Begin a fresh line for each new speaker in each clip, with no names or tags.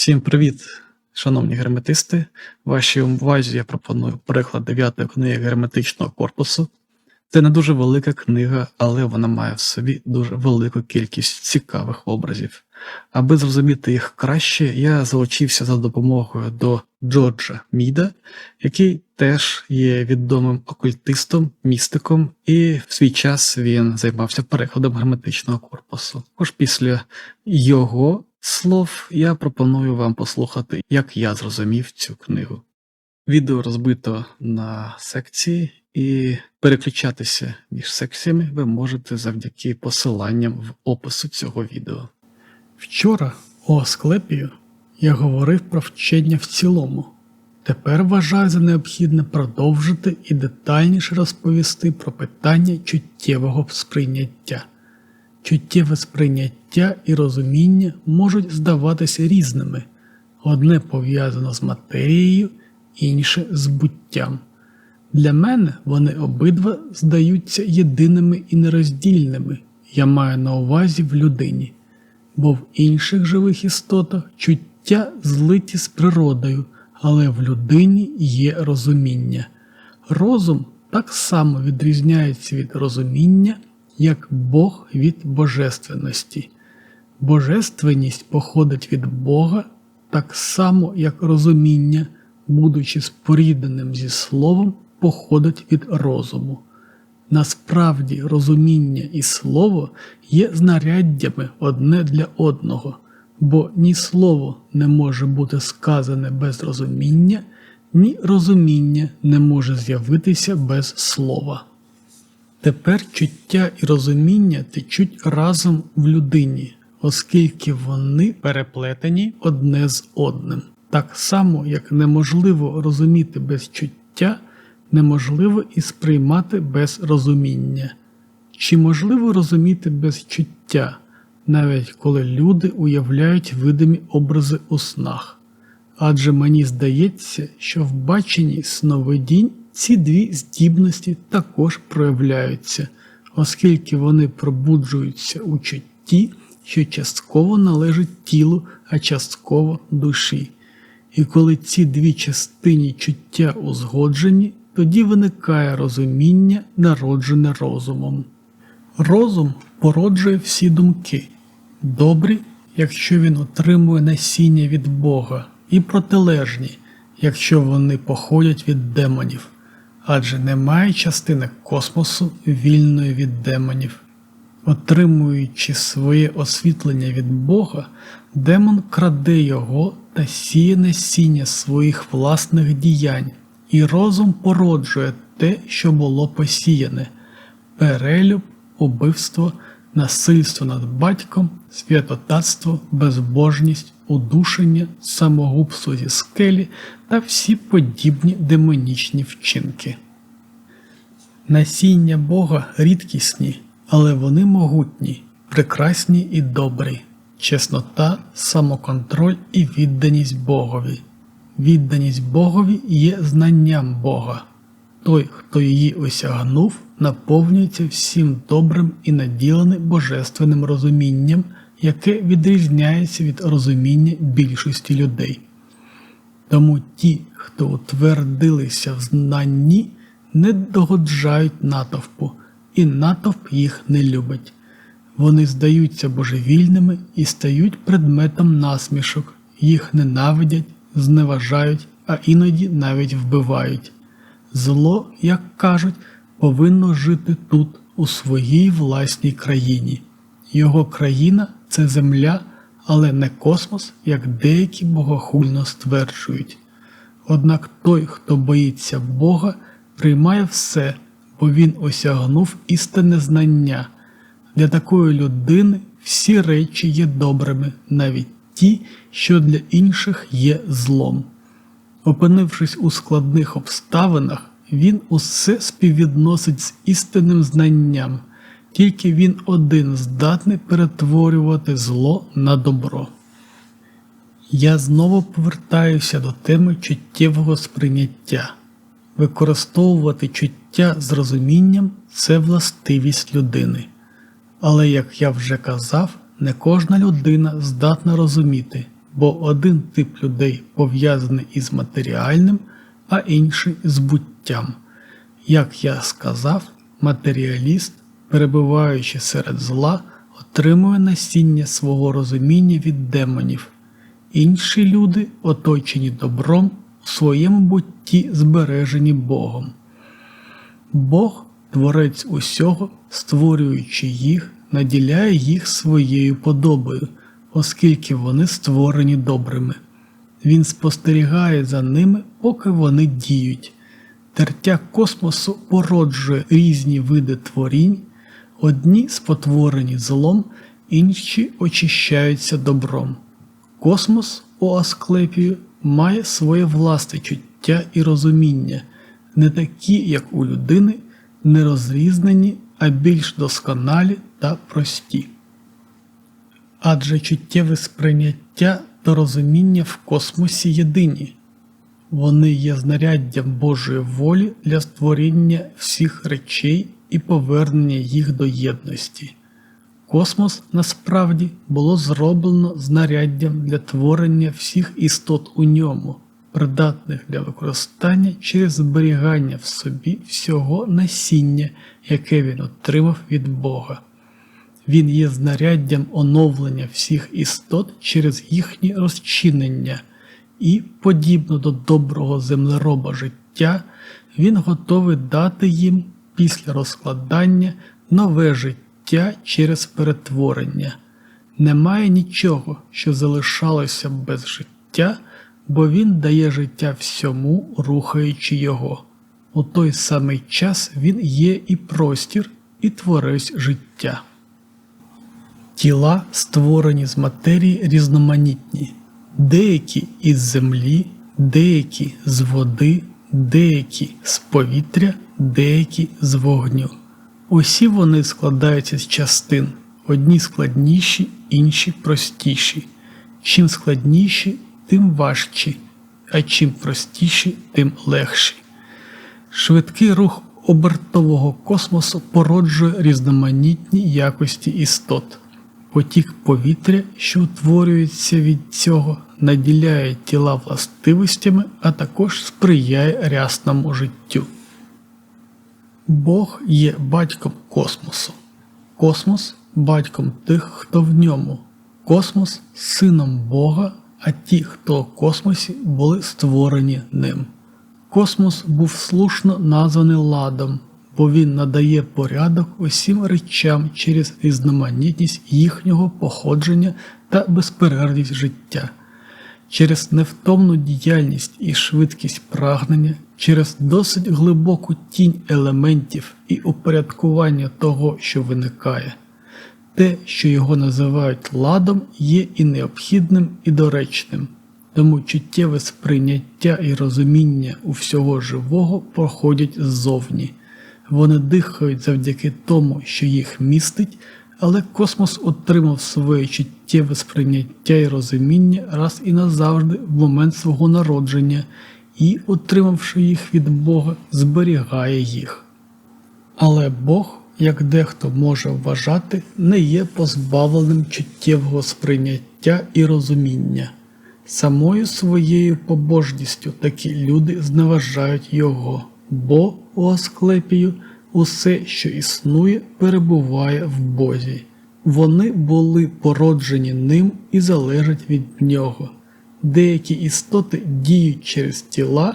Всім привіт, шановні герметисти. Вашій увазі я пропоную переклад 9 книги герметичного корпусу. Це не дуже велика книга, але вона має в собі дуже велику кількість цікавих образів. Аби зрозуміти їх краще, я залучився за допомогою до Джорджа Міда, який теж є відомим окультистом, містиком, і в свій час він займався перекладом герметичного корпусу. Тож після його слов я пропоную вам послухати, як я зрозумів цю книгу. Відео розбито на секції, і переключатися між секціями ви можете завдяки посиланням в опису цього відео.
Вчора у Асклепію я говорив про вчення в цілому. Тепер вважаю за необхідне продовжити і детальніше розповісти про питання чуттєвого сприйняття. Чуттєве сприйняття і розуміння можуть здаватися різними, одне пов'язано з матерією, інше з буттям. Для мене вони обидва здаються єдиними і нероздільними, я маю на увазі в людині, бо в інших живих істотах чуття злиті з природою, але в людині є розуміння. Розум так само відрізняється від розуміння, як Бог від божественності. Божественність походить від Бога так само, як розуміння, будучи спорідненим зі словом, походить від розуму. Насправді розуміння і слово є знаряддями одне для одного, бо ні слово не може бути сказане без розуміння, ні розуміння не може з'явитися без слова. Тепер чуття і розуміння течуть разом в людині, оскільки вони переплетені одне з одним. Так само, як неможливо розуміти без чуття, неможливо і сприймати без розуміння. Чи можливо розуміти без чуття, навіть коли люди уявляють видимі образи у снах? Адже мені здається, що в баченні сновидінь ці дві здібності також проявляються, оскільки вони пробуджуються у чутті, що частково належить тілу, а частково душі. І коли ці дві частині чуття узгоджені, тоді виникає розуміння, народжене розумом. Розум породжує всі думки, добрі, якщо він отримує насіння від Бога, і протилежні, якщо вони походять від демонів, адже немає частини космосу вільної від демонів. Отримуючи своє освітлення від Бога, демон краде його та сіє насіння своїх власних діянь, і розум породжує те, що було посіяне перелюб, убивство, насильство над батьком, святотатство, безбожність, удушення, самогубство зі скелі та всі подібні демонічні вчинки. Насіння Бога рідкісні, але вони могутні, прекрасні і добрі, чеснота, самоконтроль і відданість Богові. Відданість Богові є знанням Бога. Той, хто її осягнув, наповнюється всім добрим і наділений божественним розумінням, яке відрізняється від розуміння більшості людей. Тому ті, хто утвердилися в знанні, не догоджають натовпу, і натовп їх не любить. Вони здаються божевільними і стають предметом насмішок, їх ненавидять, зневажають, а іноді навіть вбивають. Зло, як кажуть, повинно жити тут, у своїй власній країні. Його країна це земля, але не космос, як деякі богохульно стверджують. Однак той, хто боїться Бога, приймає все, бо він осягнув істинне знання. Для такої людини всі речі є добрими, навіть ті, що для інших є злом. Опинившись у складних обставинах, він усе співвідносить з істинним знанням, тільки він один здатний перетворювати зло на добро. Я знову повертаюся до теми чуттєвого сприйняття. Використовувати чуття з розумінням це властивість людини. Але, як я вже казав, не кожна людина здатна розуміти, бо один тип людей пов'язаний із матеріальним, а інший з буттям. Як я сказав, матеріаліст, перебуваючи серед зла, отримує насіння свого розуміння від демонів. Інші люди, оточені добром, у своєму бутті збережені Богом. Бог, творець усього, створюючи їх, наділяє їх своєю подобою, оскільки вони створені добрими. Він спостерігає за ними, поки вони діють. Тертя космосу породжує різні види творінь, одні спотворені злом, інші очищаються добром. Космос у Асклепію має своє власне чуття і розуміння, не такі, як у людини, не розрізнені, а більш досконалі та прості. Адже чуттєве сприйняття та розуміння в космосі єдині. Вони є знаряддям Божої волі для створіння всіх речей і повернення їх до єдності. Космос насправді було зроблено знаряддям для творення всіх істот у ньому, придатних для використання через зберігання в собі всього насіння, яке він отримав від Бога. Він є знаряддям оновлення всіх істот через їхнє розчинення, і, подібно до доброго землероба життя, він готовий дати їм після розкладання нове життя через перетворення. Немає нічого, що залишалося без життя, бо він дає життя всьому, рухаючи його. У той самий час він є і простір, і творець життя. Тіла, створені з матерії, різноманітні, деякі із землі, деякі з води, деякі з повітря, деякі з вогню. Усі вони складаються з частин, одні складніші, інші простіші. Чим складніші, тим важчі, а чим простіші, тим легші. Швидкий рух обертового космосу породжує різноманітні якості істот. Потік повітря, що утворюється від цього, наділяє тіла властивостями, а також сприяє рясному життю. Бог є батьком космосу. Космос батьком тих, хто в ньому. Космос сином Бога, а ті, хто у космосі, були створені ним. Космос був слушно названий ладом, бо він надає порядок усім речам через різноманітність їхнього походження та безперервність життя. Через невтомну діяльність і швидкість прагнення, через досить глибоку тінь елементів і упорядкування того, що виникає. Те, що його називають ладом, є і необхідним, і доречним, тому чуттєве сприйняття і розуміння у всього живого проходять ззовні. Вони дихають завдяки тому, що їх містить, але космос отримав своє чуттєве сприйняття і розуміння раз і назавжди в момент свого народження і, отримавши їх від Бога, зберігає їх. Але Бог, як дехто може вважати, не є позбавленим чуттєвого сприйняття і розуміння. Самою своєю побожністю такі люди зневажають його, бо у Асклепію усе, що існує, перебуває в Бозі. Вони були породжені ним і залежать від нього. Деякі істоти діють через тіла,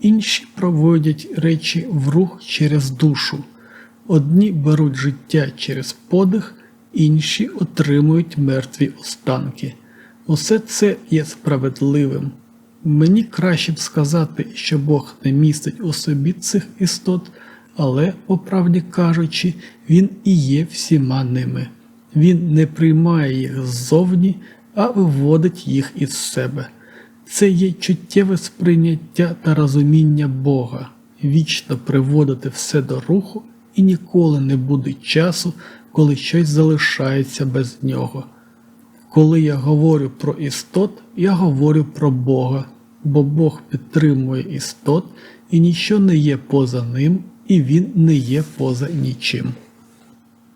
інші проводять речі в рух через душу. Одні беруть життя через подих, інші отримують мертві останки. Усе це є справедливим. Мені краще б сказати, що Бог не містить у собі цих істот, але, по правді кажучи, Він і є всіма ними. Він не приймає їх ззовні, а виводить їх із себе. Це є чуттєве сприйняття та розуміння Бога, вічно приводити все до руху і ніколи не буде часу, коли щось залишається без нього. Коли я говорю про істот, я говорю про Бога, бо Бог підтримує істот, і ніщо не є поза ним, і він не є поза нічим.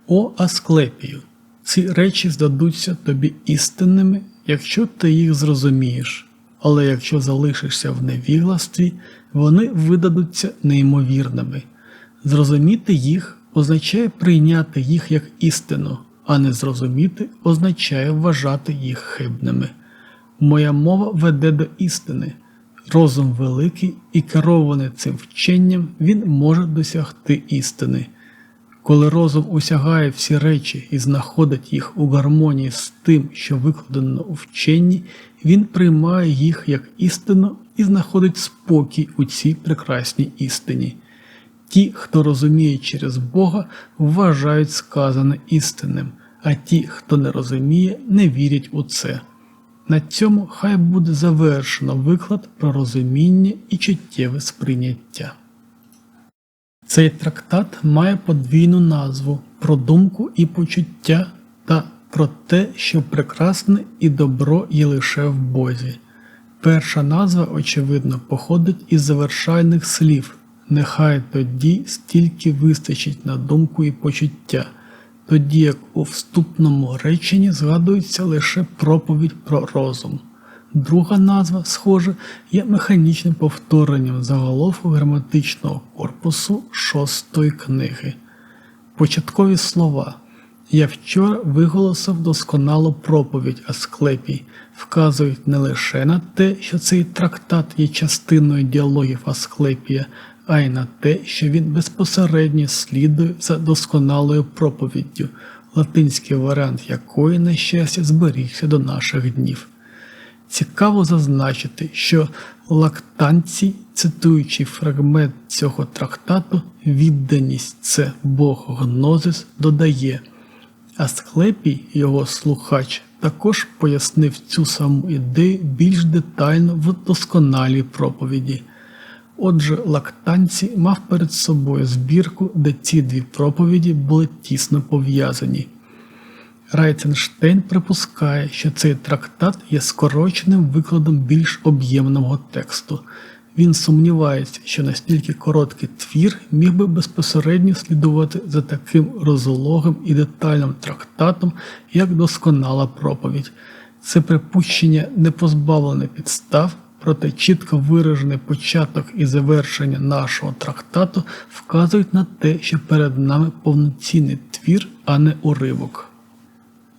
О Асклепію, Ці речі здадуться тобі істинними, якщо ти їх зрозумієш, але якщо залишишся в невігластві, вони видадуться неймовірними. Зрозуміти їх означає прийняти їх як істину, а не зрозуміти означає вважати їх хибними. Моя мова веде до істини. Розум великий і керований цим вченням, він може досягти істини. Коли розум осягає всі речі і знаходить їх у гармонії з тим, що викладено у вченні, він приймає їх як істину і знаходить спокій у цій прекрасній істині. Ті, хто розуміє через Бога, вважають сказане істинним, а ті, хто не розуміє, не вірять у це. На цьому хай буде завершено виклад про розуміння і чуттєве сприйняття. Цей трактат має подвійну назву про думку і почуття та про те, що прекрасне і добро є лише в Бозі. Перша назва, очевидно, походить із завершальних слів. Нехай тоді стільки вистачить на думку і почуття, тоді як у вступному реченні згадується лише проповідь про розум. Друга назва, схоже, є механічним повторенням заголовку граматичного корпусу шостої книги. Початкові слова. Я вчора виголосив досконалу проповідь Асклепій, вказують не лише на те, що цей трактат є частиною діалогів Асклепія, а й на те, що він безпосередньо слідує за досконалою проповіддю, латинський варіант якої, на щастя, зберігся до наших днів. Цікаво зазначити, що лактанці, цитуючи фрагмент цього трактату, відданість це Бог Гнозис додає. Асклепій, його слухач, також пояснив цю саму ідею більш детально в досконалій проповіді. Отже, лактанці мав перед собою збірку, де ці дві проповіді були тісно пов'язані. Райтенштейн припускає, що цей трактат є скороченим викладом більш об'ємного тексту. Він сумнівається, що настільки короткий твір міг би безпосередньо слідувати за таким розлогим і детальним трактатом, як досконала проповідь. Це припущення не позбавлене підстав, проте чітко виражений початок і завершення нашого трактату вказують на те, що перед нами повноцінний твір, а не уривок.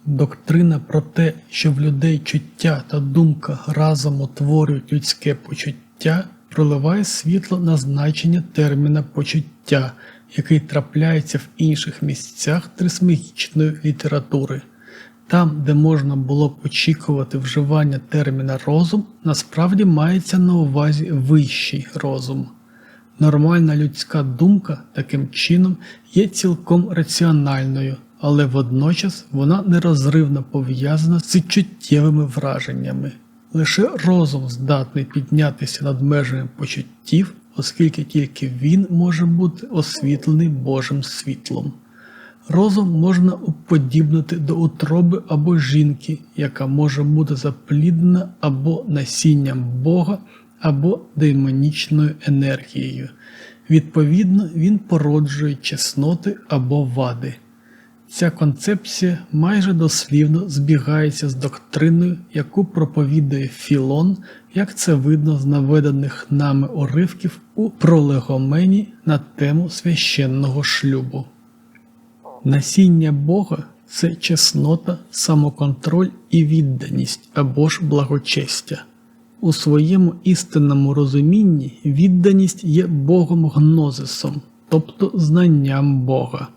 Доктрина про те, що в людей чуття та думка разом утворюють людське почуття, проливає світло на значення терміна почуття, який трапляється в інших місцях трисмегічної літератури. Там, де можна було б очікувати вживання терміна розум, насправді мається на увазі вищий розум. Нормальна людська думка таким чином є цілком раціональною, але водночас вона нерозривно пов'язана з чуттєвими враженнями. Лише розум здатний піднятися над межами почуттів, оскільки тільки він може бути освітлений Божим світлом. Розум можна уподібнити до утроби або жінки, яка може бути запліднена або насінням Бога, або демонічною енергією. Відповідно, він породжує чесноти або вади. Ця концепція майже дослівно збігається з доктриною, яку проповідує Філон, як це видно з наведених нами уривків у пролегомені на тему священного шлюбу. Насіння Бога це чеснота, самоконтроль і відданість або ж благочестя. У своєму істинному розумінні відданість є Богом гнозисом, тобто знанням Бога.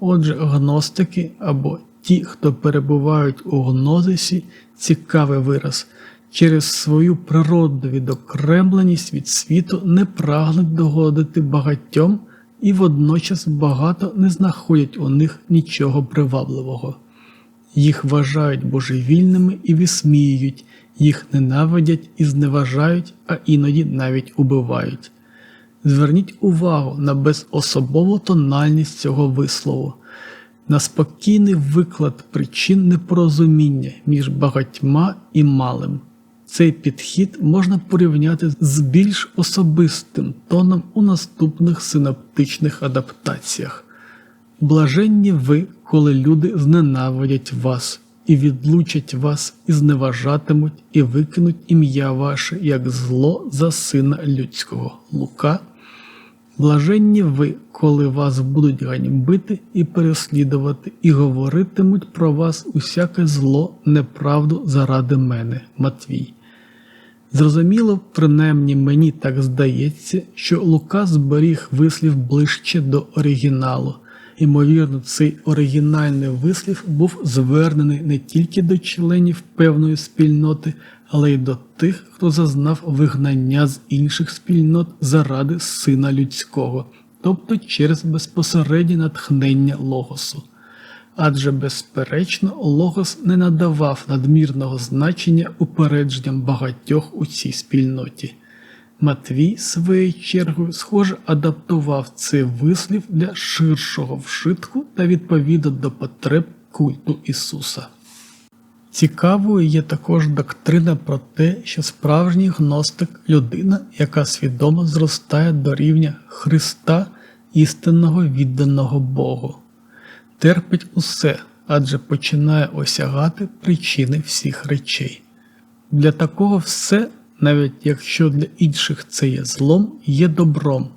Отже, гностики або ті, хто перебувають у гнозисі, цікавий вираз, через свою природну відокремленість від світу не прагнуть догодити багатьом і водночас багато не знаходять у них нічого привабливого. Їх вважають божевільними і висміюють, їх ненавидять і зневажають, а іноді навіть убивають. Зверніть увагу на безособову тональність цього вислову, на спокійний виклад причин непорозуміння між багатьма і малим. Цей підхід можна порівняти з більш особистим тоном у наступних синоптичних адаптаціях. Блаженні ви, коли люди зненавидять вас, і відлучать вас, і зневажатимуть, і викинуть ім'я ваше, як зло за сина людського. Лука. Блаженні ви, коли вас будуть ганьбити і переслідувати, і говоритимуть про вас усяке зло, неправду заради мене. Матвій. Зрозуміло, принаймні мені так здається, що Лука зберіг вислів ближче до оригіналу. Ймовірно, цей оригінальний вислів був звернений не тільки до членів певної спільноти, але й до тих, хто зазнав вигнання з інших спільнот заради сина людського, тобто через безпосереднє натхнення логосу. Адже, безперечно, логос не надавав надмірного значення упередженням багатьох у цій спільноті. Матвій, своєю чергою, схоже, адаптував цей вислів для ширшого вшитку та відповідно до потреб культу Ісуса. Цікавою є також доктрина про те, що справжній гностик людина, яка свідомо зростає до рівня Христа, істинного відданого Богу, терпить усе, адже починає осягати причини всіх речей. Для такого все, навіть якщо для інших це є злом, є добром.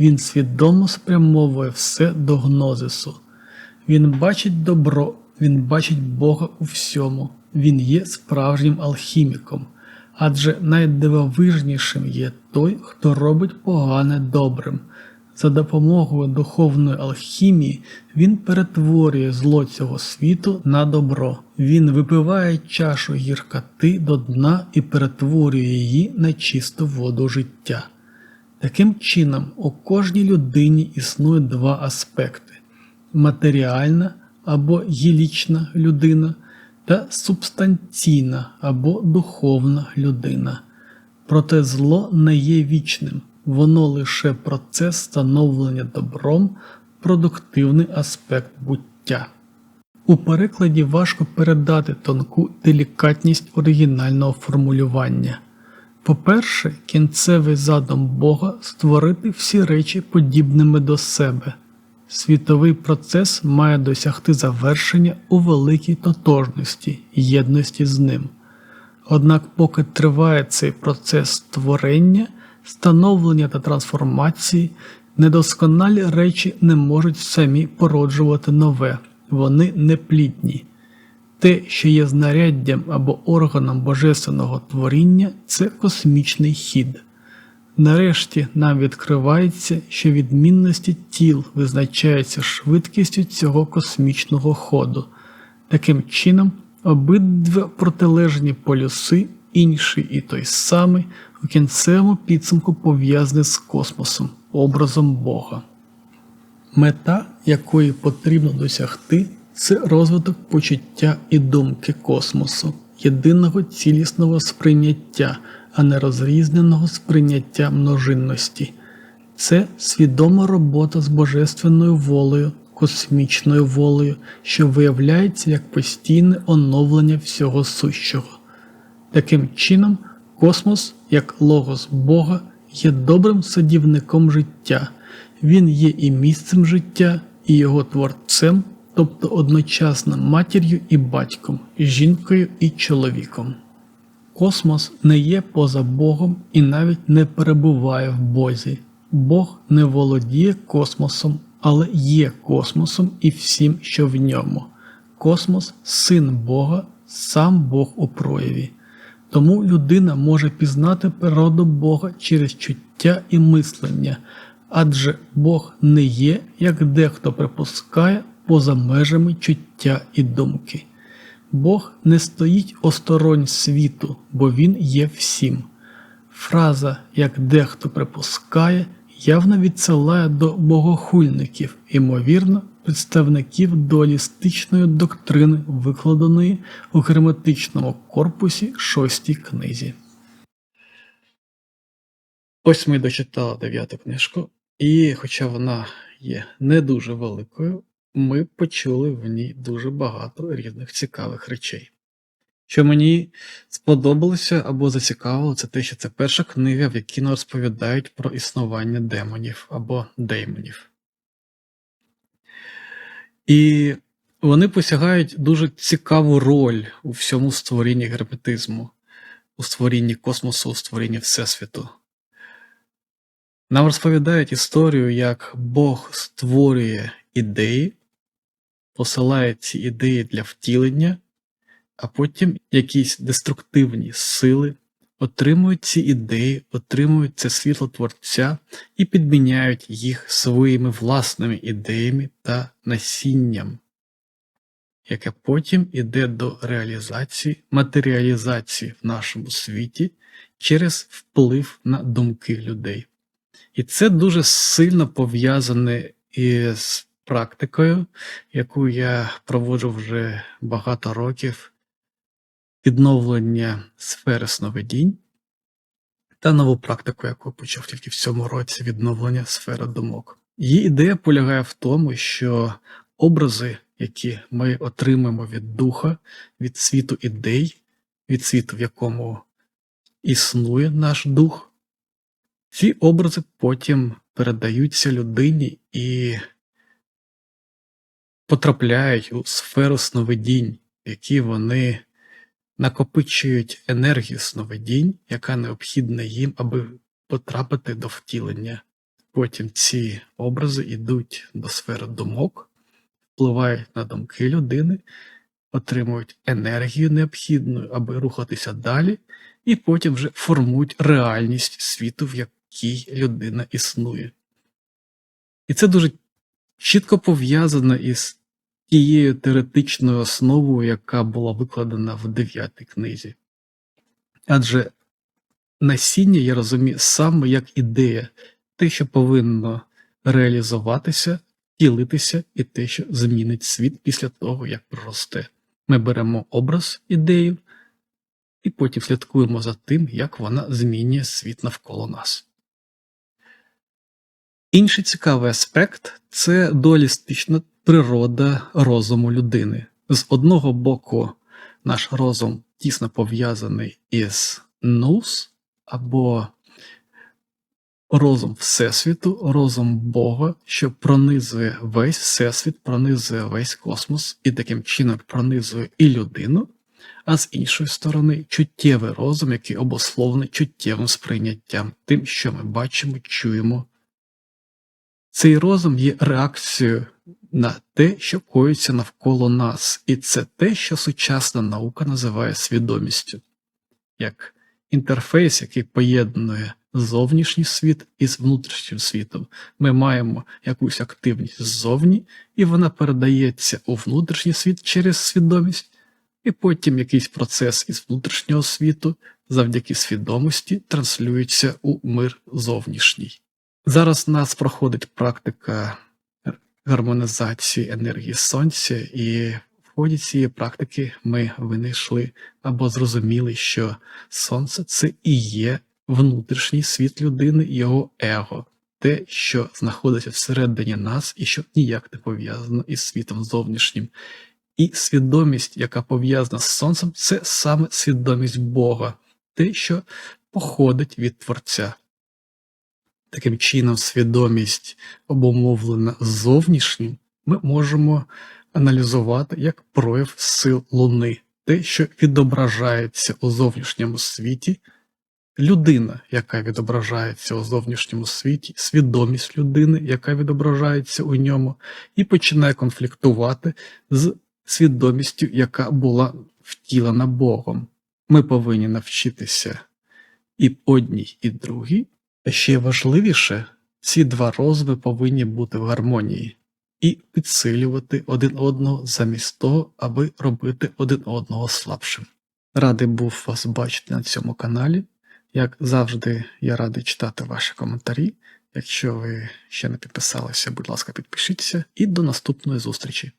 Він свідомо спрямовує все до гнозису. Він бачить добро, він бачить Бога у всьому, він є справжнім алхіміком, адже найдивовижнішим є той, хто робить погане добрим. За допомогою духовної алхімії він перетворює зло цього світу на добро. Він випиває чашу гіркоти до дна і перетворює її на чисту воду життя. Таким чином, у кожній людині існує два аспекти: матеріальна або гілічна людина та субстанційна або духовна людина. Проте зло не є вічним, воно лише процес становлення добром, продуктивний аспект буття. У перекладі важко передати тонку делікатність оригінального формулювання. По-перше, кінцевий задум Бога створити всі речі подібними до себе. Світовий процес має досягти завершення у великій тотожності, єдності з ним. Однак, поки триває цей процес створення, становлення та трансформації, недосконалі речі не можуть самі породжувати нове, вони неплідні. Те, що є знаряддям або органом божественного творіння, це космічний хід. Нарешті нам відкривається, що відмінності тіл визначаються швидкістю цього космічного ходу. Таким чином, обидва протилежні полюси, інший і той самий, у кінцевому підсумку пов'язані з космосом, образом Бога. Мета, якої потрібно досягти, це розвиток почуття і думки космосу, єдиного цілісного сприйняття, а не розрізненого сприйняття множинності. Це свідома робота з божественною волею, космічною волею, що виявляється як постійне оновлення всього сущого. Таким чином, космос, як логос Бога, є добрим садівником життя, він є і місцем життя, і його творцем, тобто одночасно матір'ю і батьком, жінкою і чоловіком. Космос не є поза Богом і навіть не перебуває в Бозі. Бог не володіє космосом, але є космосом і всім, що в ньому. Космос син Бога, сам Бог у прояві. Тому людина може пізнати природу Бога через чуття і мислення, адже Бог не є, як дехто припускає, поза межами чуття і думки. Бог не стоїть осторонь світу, бо Він є всім. Фраза, як дехто припускає, явно відсилає до богохульників, ймовірно, представників дуалістичної доктрини, викладеної у герметичному корпусі шостій книзі.
Ось ми дочитали дев'яту книжку, і хоча вона є не дуже великою, ми почули в ній дуже багато різних цікавих речей. Що мені сподобалося або зацікавило, це те, що це перша книга, в якій нам розповідають про існування демонів або деймонів. І вони посягають дуже цікаву роль у всьому створінні герметизму, у створінні космосу, у створінні Всесвіту. Нам розповідають історію, як Бог створює ідеї, посилає ці ідеї для втілення, а потім якісь деструктивні сили отримують ці ідеї, отримують це світло Творця і підміняють їх своїми власними ідеями та насінням, яке потім іде до реалізації, матеріалізації в нашому світі через вплив на думки людей. І це дуже сильно пов'язане із практикою, яку я проводжу вже багато років відновлення сфери сновидінь та нову практику, яку почав тільки в цьому році відновлення сфери думок. Її ідея полягає в тому, що образи, які ми отримуємо від духа, від світу ідей, від світу, в якому існує наш дух, ці образи потім передаються людині і потрапляють у сферу сновидінь, які вони накопичують енергію сновидінь, яка необхідна їм, аби потрапити до втілення. Потім ці образи йдуть до сфери думок, впливають на думки людини, отримують енергію необхідну, аби рухатися далі, і потім вже формують реальність світу, в якій людина існує. І це дуже чітко пов'язано із тією теоретичною основою, яка була викладена в дев'ятій книзі. Адже насіння я розумію саме як ідея, те, що повинно реалізуватися, втілитися, і те, що змінить світ після того, як проросте. Ми беремо образ ідею і потім слідкуємо за тим, як вона змінює світ навколо нас. Інший цікавий аспект це дуалістична природа розуму людини. З одного боку, наш розум тісно пов'язаний із нус або розум Всесвіту, розум Бога, що пронизує весь Всесвіт, пронизує весь космос і таким чином пронизує і людину, а з іншої сторони, чуттєвий розум, який обусловлений чуттєвим сприйняттям, тим, що ми бачимо, чуємо. Цей розум є реакцією на те, що коїться навколо нас, і це те, що сучасна наука називає свідомістю, як інтерфейс, який поєднує зовнішній світ із внутрішнім світом. Ми маємо якусь активність ззовні, і вона передається у внутрішній світ через свідомість, і потім якийсь процес із внутрішнього світу завдяки свідомості транслюється у мир зовнішній. Зараз нас проходить практика гармонізації енергії сонця, і в ході цієї практики ми винайшли або зрозуміли, що сонце це і є внутрішній світ людини, його его, те, що знаходиться всередині нас і що ніяк не пов'язано із світом зовнішнім. І свідомість, яка пов'язана з сонцем, це саме свідомість Бога, те, що походить від Творця. Таким чином, свідомість обумовлена зовнішнім, ми можемо аналізувати як прояв сил Луни, те, що відображається у зовнішньому світі, людина, яка відображається у зовнішньому світі, свідомість людини, яка відображається у ньому, і починає конфліктувати з свідомістю, яка була втілена Богом. Ми повинні навчитися і одній, і другій. Ще важливіше, ці два розуми повинні бути в гармонії і підсилювати один одного замість того, аби робити один одного слабшим. Радий був вас бачити на цьому каналі. Як завжди, я радий читати ваші коментарі. Якщо ви ще не підписалися, будь ласка, підпишіться і до наступної зустрічі.